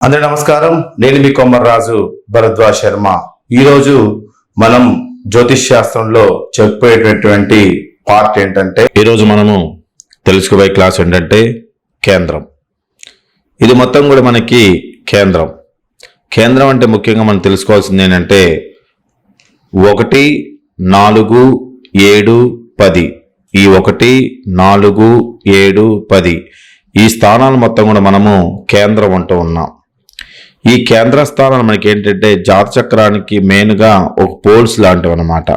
అందరి నమస్కారం. నేను మీ కొమ్మర్రాజు భరద్వాజ్ శర్మ. ఈరోజు మనం జ్యోతిష్ శాస్త్రంలో చెప్పేటటువంటి పార్ట్ ఏంటంటే ఈరోజు మనము తెలుసుకోబోయే క్లాస్ ఏంటంటే కేంద్రం. ఇది మొత్తం కూడా మనకి కేంద్రం. కేంద్రం అంటే ముఖ్యంగా మనం తెలుసుకోవాల్సింది ఏంటంటే ఒకటి నాలుగు ఏడు పది. ఈ ఒకటి నాలుగు ఏడు పది. ఈ స్థానాలు మొత్తం కూడా మనము కేంద్రం అంటూ ఉన్నాం. ఈ కేంద్ర స్థానాలు మనకి ఏంటంటే జాతచక్రానికి మెయిన్గా ఒక పోల్స్ లాంటివి అనమాట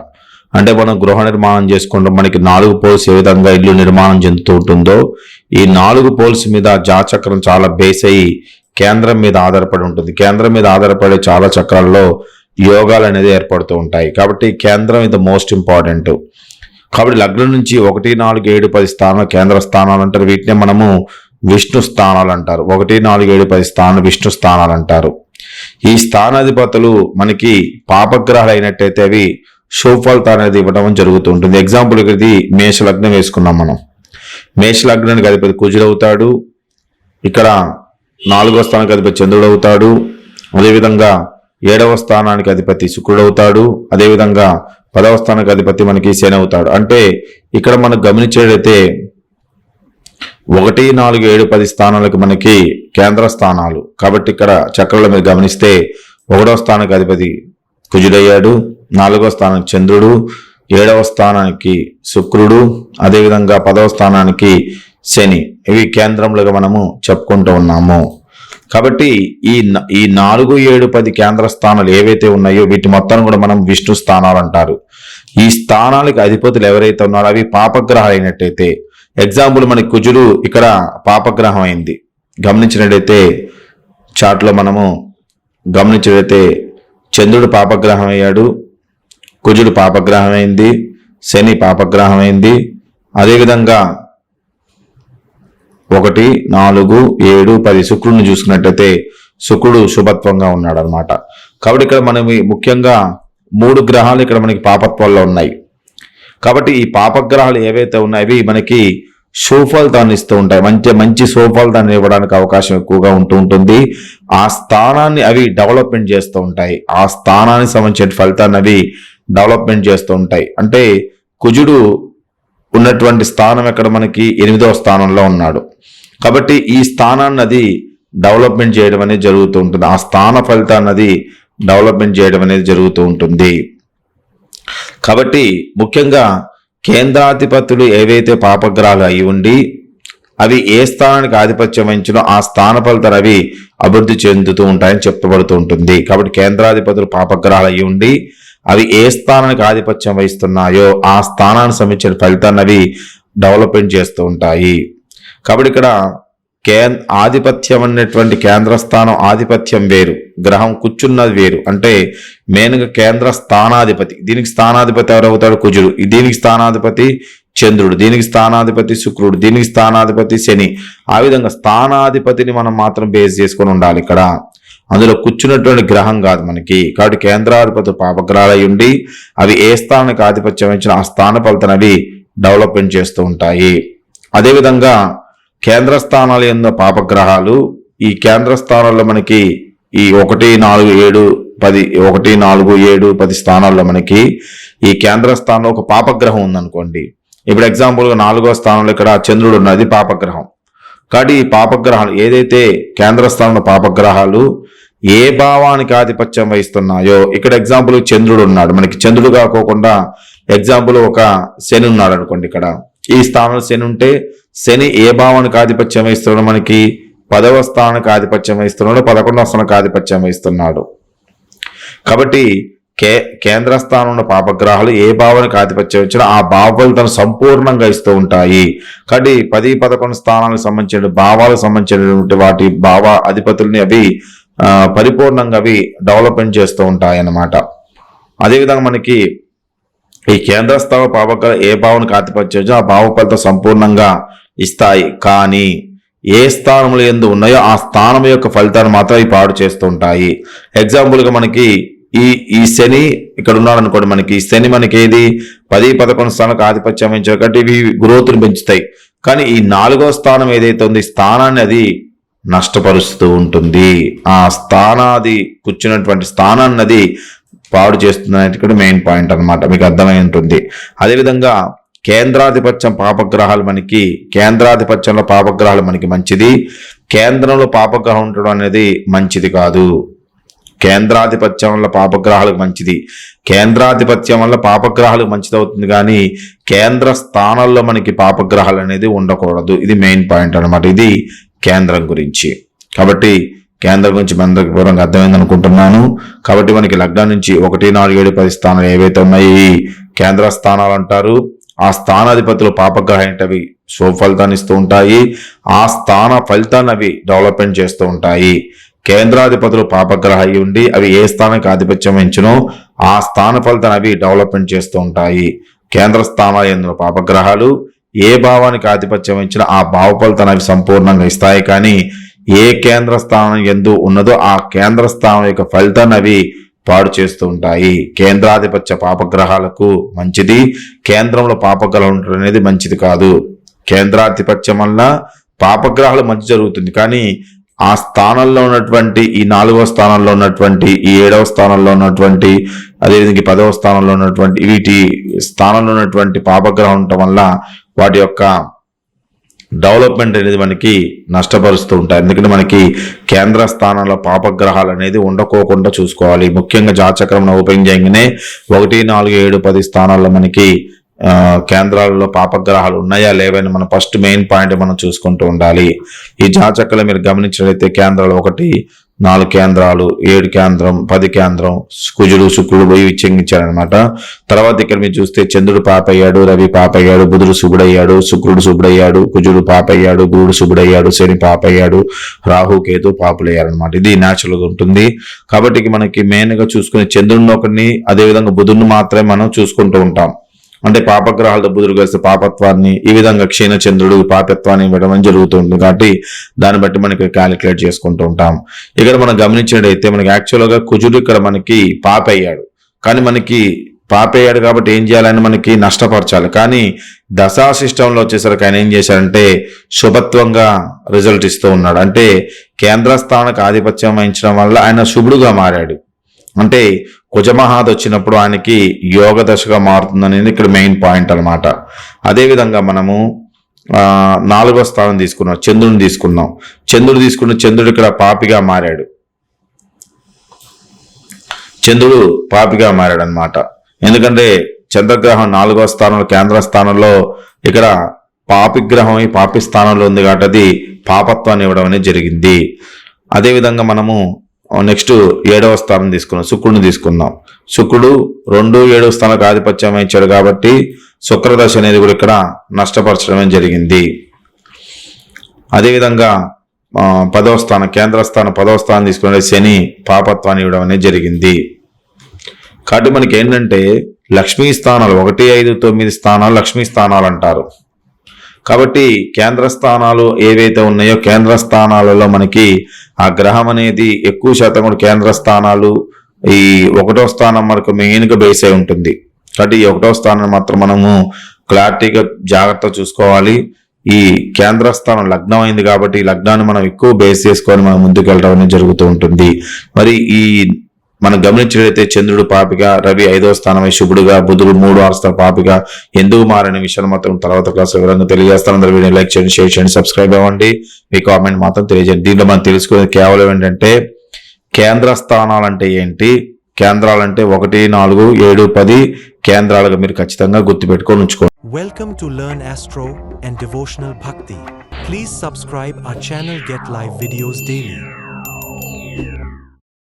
అంటే మనం గృహ నిర్మాణం చేసుకుంటాం మనకి నాలుగు పోల్స్ ఏ విధంగా ఇల్లు నిర్మాణం చెందుతూ ఉంటుందో ఈ నాలుగు పోల్స్ మీద జాతచక్రం చాలా బేస్ అయ్యి కేంద్రం మీద ఆధారపడి ఉంటుంది. కేంద్రం మీద ఆధారపడే చాలా చక్రాల్లో యోగాలు అనేది ఏర్పడుతూ ఉంటాయి. కాబట్టి కేంద్రం ఇది మోస్ట్ ఇంపార్టెంట్ కాబట్టి లగ్నం నుంచి ఒకటి నాలుగు ఏడు పది స్థానాలు కేంద్ర స్థానాలు అంటారు. వీటిని మనము విష్ణు స్థానాలు అంటారు. ఒకటి నాలుగు ఏడు పది స్థానాలు విష్ణు స్థానాలు అంటారు. ఈ స్థానాధిపతులు మనకి పాపగ్రహాలు అయినట్టయితే అవి శుభఫలితాలు అనేది ఇవ్వడం జరుగుతూ ఉంటుంది. ఎగ్జాంపుల్ ఇది మేషలగ్నం వేసుకున్నాం మనం. మేష లగ్నానికి అధిపతి కుజుడు అవుతాడు. ఇక్కడ నాలుగో స్థానానికి అధిపతి చంద్రుడు అవుతాడు. అదేవిధంగా ఏడవ స్థానానికి అధిపతి శుక్రుడు అవుతాడు. అదేవిధంగా పదవ స్థానానికి అధిపతి మనకి శని అవుతాడు. అంటే ఇక్కడ మనం గమనించేటైతే ఒకటి నాలుగు ఏడు పది స్థానాలకు మనకి కేంద్ర స్థానాలు. కాబట్టి ఇక్కడ చక్రంలో మీరు గమనిస్తే ఒకటో స్థానానికి అధిపతి కుజుడయ్యాడు నాలుగో స్థానానికి చంద్రుడు ఏడవ స్థానానికి శుక్రుడు అదేవిధంగా పదవ స్థానానికి శని. ఇవి కేంద్రములుగా మనము చెప్పుకుంటూ ఉన్నాము. కాబట్టి ఈ ఈ నాలుగు ఏడు పది కేంద్ర స్థానాలు ఏవైతే ఉన్నాయో వీటి మొత్తం కూడా మనం విష్ణు స్థానాలు అంటారు. ఈ స్థానాలకు అధిపతులు ఎవరైతే ఉన్నారో అవి పాపగ్రహాలు అయినట్టయితే ఎగ్జాంపుల్ మనకి కుజుడు ఇక్కడ పాపగ్రహం అయింది. గమనించినట్టయితే చాట్లో మనము గమనించినట్లయితే చంద్రుడు పాపగ్రహం అయ్యాడు కుజుడు పాపగ్రహం అయింది శని పాపగ్రహం అయింది. అదేవిధంగా ఒకటి నాలుగు ఏడు పది శుక్రుడిని చూసుకున్నట్టయితే శుక్రుడు శుభత్వంగా ఉన్నాడు అనమాట కాబట్టి ఇక్కడ మనం ముఖ్యంగా మూడు గ్రహాలు ఇక్కడ మనకి పాపత్వాల్లో ఉన్నాయి. కాబట్టి ఈ పాపగ్రహాలు ఏవైతే ఉన్నాయో మనకి సుఫలితాన్ని ఇస్తూ ఉంటాయి. మంచి మంచి సుఫలితాన్ని ఇవ్వడానికి అవకాశం ఎక్కువగా ఉంటూ ఉంటుంది. ఆ స్థానాన్ని అవి డెవలప్మెంట్ చేస్తూ ఉంటాయి. ఆ స్థానానికి సంబంధించిన ఫలితాన్ని అవి డెవలప్మెంట్ చేస్తూ ఉంటాయి. అంటే కుజుడు ఉన్నటువంటి స్థానం ఎక్కడ మనకి? ఎనిమిదవ స్థానంలో ఉన్నాడు. కాబట్టి ఈ స్థానాన్ని అది డెవలప్మెంట్ చేయడం అనేది జరుగుతూ ఉంటుంది. ఆ స్థాన ఫలితాన్ని అది డెవలప్మెంట్ చేయడం అనేది జరుగుతూ ఉంటుంది. కాబట్టి ముఖ్యంగా కేంద్రాధిపతులు ఏవైతే పాపగ్రహాలు అయి ఉండి అవి ఏ స్థానానికి ఆధిపత్యం వహించినో ఆ స్థాన ఫలితాలు అవి అభివృద్ధి చెందుతూ ఉంటాయని చెప్పబడుతూ ఉంటుంది. కాబట్టి కేంద్రాధిపతులు పాపగ్రహాలు అయి ఉండి అవి ఏ స్థానానికి ఆధిపత్యం వహిస్తున్నాయో ఆ స్థానానికి సంబంధించిన ఫలితాన్ని అవి డెవలప్మెంట్ చేస్తూ ఉంటాయి. కాబట్టి ఇక్కడ కే ఆధిపత్యం అనేటువంటి కేంద్ర స్థానం ఆధిపత్యం వేరు గ్రహం కూర్చున్నది వేరు. అంటే మెయిన్గా కేంద్ర స్థానాధిపతి. దీనికి స్థానాధిపతి ఎవరవుతాడు? కుజుడు. దీనికి స్థానాధిపతి చంద్రుడు. దీనికి స్థానాధిపతి శుక్రుడు. దీనికి స్థానాధిపతి శని. ఆ విధంగా స్థానాధిపతిని మనం మాత్రం బేస్ చేసుకొని ఉండాలి ఇక్కడ. అందులో కూర్చున్నటువంటి గ్రహం కాదు మనకి. కాబట్టి కేంద్రాధిపతి పాపగ్రహాలు ఉండి అవి ఏ స్థానానికి ఆధిపత్యం ఇచ్చిన ఆ స్థాన ఫలితాన్ని అవి డెవలప్మెంట్ చేస్తూ ఉంటాయి. అదేవిధంగా కేంద్ర స్థానాలు ఎన్నో పాపగ్రహాలు ఈ కేంద్ర స్థానాల్లో మనకి ఈ ఒకటి నాలుగు ఏడు పది ఒకటి నాలుగు ఏడు పది స్థానాల్లో మనకి ఈ కేంద్ర స్థానంలో ఒక పాపగ్రహం ఉందనుకోండి. ఇప్పుడు ఎగ్జాంపుల్గా నాలుగో స్థానంలో ఇక్కడ చంద్రుడు ఉన్నది పాపగ్రహం. కాబట్టి ఈ పాపగ్రహాలు ఏదైతే కేంద్ర స్థానంలో పాపగ్రహాలు ఏ భావానికి ఆధిపత్యం వహిస్తున్నాయో ఇక్కడ ఎగ్జాంపుల్ చంద్రుడు ఉన్నాడు. మనకి చంద్రుడు కాకోకుండా ఎగ్జాంపుల్ ఒక శని ఉన్నాడు అనుకోండి ఇక్కడ. ఈ స్థానంలో శని ఉంటే శని ఏ భావానికి ఆధిపత్యం వహిస్తున్నాడు మనకి పదవ స్థానానికి ఆధిపత్యం వహిస్తున్నాడు పదకొండవ స్థానానికి ఆధిపత్యం వహిస్తున్నాడు. కాబట్టి కే కేంద్ర స్థానంలో పాపగ్రహాలు ఏ భావానికి ఆధిపత్యం ఇచ్చినా ఆ భావ సంపూర్ణంగా ఇస్తూ ఉంటాయి. కాబట్టి పది పదకొండు స్థానాలకు సంబంధించిన భావాలకు సంబంధించినటువంటి వాటి భావ అధిపతుల్ని అవి పరిపూర్ణంగా అవి డెవలప్మెంట్ చేస్తూ ఉంటాయి అన్నమాట అదేవిధంగా మనకి ఈ కేంద్ర స్థాన ఏ భావనకు ఆధిపత్యం ఆ భావ ఫలితం సంపూర్ణంగా ఇస్తాయి. కానీ ఏ స్థానంలో ఎందు ఉన్నాయో ఆ స్థానం యొక్క ఫలితాన్ని మాత్రం ఇవి పాడు చేస్తూ ఉంటాయి ఎగ్జాంపుల్గా మనకి ఈ ఈ శని ఇక్కడ ఉన్నాడు అనుకోండి మనకి. ఈ శని మనకి ఏది పది పదకొండు స్థానాలకు ఆధిపత్యం వహించారు కాబట్టి ఇవి గ్రోత్ని పెంచుతాయి. కానీ ఈ నాలుగో స్థానం ఏదైతే ఉంది స్థానాన్ని అది నష్టపరుస్తూ ఉంటుంది. ఆ స్థానాది కూర్చున్నటువంటి స్థానాన్నది పాడు చేస్తుంది అనేది ఇక్కడ మెయిన్ పాయింట్ అన్నమాట. మీకు అర్థమై ఉంటుంది. అదేవిధంగా కేంద్రాధిపత్యం పాపగ్రహాలు మనకి కేంద్రాధిపత్యంలో పాపగ్రహాలు మనకి మంచిది. కేంద్రంలో పాపగ్రహం ఉండడం అనేది మంచిది కాదు. కేంద్రాధిపత్యం వల్ల పాపగ్రహాలకు మంచిది. కేంద్రాధిపత్యం వల్ల పాపగ్రహాలకు మంచిది అవుతుంది కానీ కేంద్ర స్థానాల్లో మనకి పాపగ్రహాలు అనేది ఉండకూడదు. ఇది మెయిన్ పాయింట్ అన్నమాట. ఇది కేంద్రం గురించి. కాబట్టి కేంద్రం గురించి మన పూర్వంగా అర్థమైంది అనుకుంటున్నాను. కాబట్టి మనకి లగ్నం నుంచి ఒకటి నాలుగు ఏడు పది స్థానాలు ఏవైతే ఉన్నాయి కేంద్ర స్థానాలు అంటారు ఆ స్థానాధిపతులు పాపగ్రహం ఏంటవి శుభ ఫలితాన్ని ఇస్తూ ఉంటాయి. ఆ స్థాన ఫలితాన్ని అవి డెవలప్మెంట్ చేస్తూ ఉంటాయి. కేంద్రాధిపతులు పాపగ్రహ అయి ఉండి అవి ఏ స్థానానికి ఆధిపత్యం వహించినో ఆ స్థాన ఫలితాన్ని అవి డెవలప్మెంట్ చేస్తూ ఉంటాయి. కేంద్ర స్థానాలు ఎందులో పాపగ్రహాలు ఏ భావానికి ఆధిపత్యం వహించినా ఆ భావ ఫలితాన్ని అవి సంపూర్ణంగా ఇస్తాయి. కానీ ఏ కేంద్ర స్థానం ఎందు ఉన్నదో ఆ కేంద్ర స్థానం యొక్క ఫలితాన్ని అవి పాడు చేస్తూ ఉంటాయి. కేంద్రాధిపత్య పాపగ్రహాలకు మంచిది. కేంద్రంలో పాపగ్రహం ఉండడం అనేది మంచిది కాదు. కేంద్రాధిపత్యం వల్ల పాపగ్రహాలు మంచి జరుగుతుంది. కానీ ఆ స్థానంలో ఉన్నటువంటి ఈ నాలుగవ స్థానంలో ఉన్నటువంటి ఈ ఏడవ స్థానంలో ఉన్నటువంటి అదేవిధంగా పదవ స్థానంలో ఉన్నటువంటి వీటి స్థానంలో ఉన్నటువంటి పాపగ్రహం ఉండటం వల్ల వాటి యొక్క డెవలప్మెంట్ అనేది మనకి నష్టపరుస్తూ ఉంటాయి. ఎందుకంటే మనకి కేంద్ర స్థానంలో పాపగ్రహాలు అనేది ఉండకోకుండా చూసుకోవాలి. ముఖ్యంగా జాచక్రం ఓపెన్ చేయగానే ఒకటి నాలుగు ఏడు పది స్థానాల్లో మనకి కేంద్రాలలో పాపగ్రహాలు ఉన్నాయా లేవని మనం ఫస్ట్ మెయిన్ పాయింట్ మనం చూసుకుంటూ ఉండాలి. ఈ జాతచక్రంలో మీరు గమనించినట్లయితే కేంద్రాలు ఒకటి నాలుగు కేంద్రాలు ఏడు కేంద్రం పది కేంద్రం కుజుడు శుక్రుడు పోయి విచ్ఛించారనమాట తర్వాత ఇక్కడ మీరు చూస్తే చంద్రుడు పాపయ్యాడు రవి పాపయ్యాడు బుధుడు శుభుడయ్యాడు శుక్రుడు శుభుడయ్యాడు కుజుడు పాపయ్యాడు గురుడు శుభుడయ్యాడు శని పాపయ్యాడు రాహు కేతు పాపులయ్యారనమాట ఇది న్యాచురల్గా ఉంటుంది. కాబట్టి మనకి మెయిన్గా చూసుకునే చంద్రుడిని ఒకరిని అదేవిధంగా బుధుడిని మాత్రమే మనం చూసుకుంటూ ఉంటాం. అంటే పాపగ్రహాలు బుధుడు కలిసి పాపత్వాన్ని ఈ విధంగా క్షీణ చంద్రుడు పాపత్వాన్ని ఇవ్వడం జరుగుతూ జరుగుతుంది. కాబట్టి దాన్ని బట్టి మనకి క్యాలిక్యులేట్ చేసుకుంటూ ఉంటాం. ఇక్కడ మనం గమనించినట్టయితే మనకి యాక్చువల్గా కుజుడు ఇక్కడ మనకి పాప అయ్యాడు. కానీ మనకి పాప అయ్యాడు కాబట్టి ఏం చేయాలని మనకి నష్టపరచాలి. కానీ దశా సిస్టంలో వచ్చేసరికి ఆయన ఏం చేశారంటే శుభత్వంగా రిజల్ట్ ఇస్తూ ఉన్నాడు. అంటే కేంద్ర స్థానకు ఆధిపత్యం వహించడం వల్ల ఆయన శుభుడుగా మారాడు. అంటే కుజమహాద్ వచ్చినప్పుడు ఆయనకి యోగ దశగా మారుతుందనేది ఇక్కడ మెయిన్ పాయింట్ అన్నమాట. అదేవిధంగా మనము నాలుగో స్థానం తీసుకున్నాం చంద్రుని తీసుకున్నాం. చంద్రుడు తీసుకున్న చంద్రుడు ఇక్కడ పాపిగా మారాడు. చంద్రుడు పాపిగా మారాడు అనమాట ఎందుకంటే చంద్రగ్రహం నాలుగో స్థానంలో కేంద్ర స్థానంలో ఇక్కడ పాపిగ్రహం ఈ పాపి స్థానంలో ఉంది కాబట్టి అది పాపత్వాన్ని ఇవ్వడం అనేది జరిగింది. అదేవిధంగా మనము నెక్స్ట్ ఏడవ స్థానం తీసుకున్నాం శుక్రుడిని తీసుకుందాం. శుక్రుడు రెండు ఏడవ స్థానకు ఆధిపత్యం ఇచ్చాడు కాబట్టి శుక్రదశ అనేది కూడా ఇక్కడ నష్టపరచడమే జరిగింది. అదేవిధంగా పదవ స్థానం కేంద్ర స్థానం పదవ స్థానం తీసుకునే శని పాపత్వాన్ని ఇవ్వడం అనేది జరిగింది. కాబట్టి మనకి ఏంటంటే లక్ష్మీ స్థానాలు ఒకటి ఐదు తొమ్మిది స్థానాలు లక్ష్మీ స్థానాలు అంటారు. కాబట్టి కేంద్ర స్థానాలు ఏవైతే ఉన్నాయో కేంద్ర స్థానాలలో మనకి ఆ గ్రహం అనేది ఎక్కువ శాతం కూడా కేంద్ర స్థానాలు ఈ ఒకటో స్థానం మనకు మెయిన్గా బేస్ అయి ఉంటుంది. కాబట్టి ఈ ఒకటో స్థానం మాత్రం మనము క్లారిటీగా జాగ్రత్త చూసుకోవాలి. ఈ కేంద్ర స్థానం లగ్నం అయింది కాబట్టి ఈ లగ్నాన్ని మనం ఎక్కువ బేస్ చేసుకొని మనం ముందుకు వెళ్ళడం అనేది జరుగుతూ ఉంటుంది. మరి ఈ మనం గమనించినట్లయితే చంద్రుడు పాపిగా రవి ఐదో స్థానమై శుభుడుగా బుధుడు మూడు ఆరు స్థానం పాపిగా ఎందుకు మారని విషయాలు మాత్రం తర్వాత క్లాస్ వివరంగా తెలియజేస్తాను. అందరూ వీడియో లైక్ చేయండి షేర్ చేయండి సబ్స్క్రైబ్ అవ్వండి. మీ కామెంట్ మాత్రం తెలియజేయండి. దీంట్లో మనం తెలుసుకునేది కేవలం ఏంటంటే కేంద్ర స్థానాలు అంటే ఏంటి? కేంద్రాలు అంటే ఒకటి నాలుగు ఏడు పది కేంద్రాలుగా మీరు ఖచ్చితంగా గుర్తుపెట్టుకొని ఉంచుకోండి. Welcome to Learn astro and devotional భక్తి please subscribe our channel get live videos daily